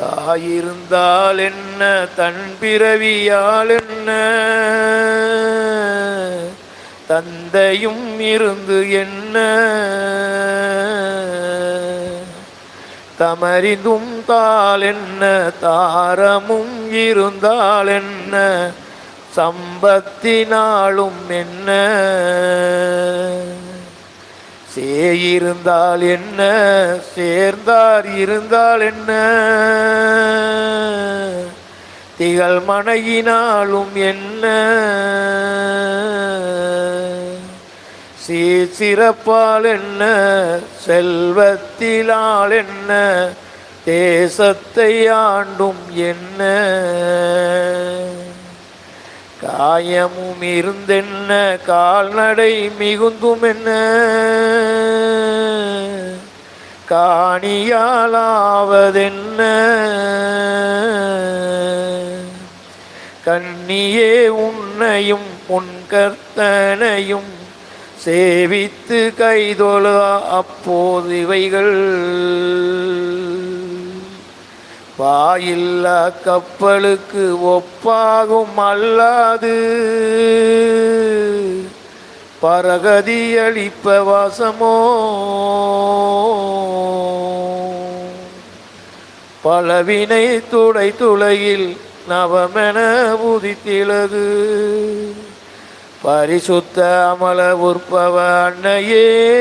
தாயிருந்தால் என்ன? தன் பிறவியால் என்ன? தந்தையும் இருந்து என்ன? தமரிந்தும் தாள் என்ன? தாரமும் இருந்தால் என்ன? சம்பத்தினாலும் என்ன? சேயிருந்தால் என்ன? சேர்ந்தார் இருந்தால் என்ன? திகழ் மனையினாலும் என்ன? சீசிறப்பால் என்ன? செல்வத்திலால் என்ன? தேசத்தை ஆண்டும் என்ன? காயமும் இருந்தென்ன? கால்நடை மிகுந்தும் என்ன காணியாலாவதென்ன? கண்ணியே உன்னையும் உன் கர்த்தனையும் சேவித்து கைதொழ அப்போது இவைகள். வாயில்லா கப்பலுக்கு ஒப்பாகும் அல்லாது. பரகதி அளிப்ப வாசமோ. பலவினை துடை துளையில் நவமென உதித்திலது. பரிசுத்த அமல உற்பவ அன்னையே.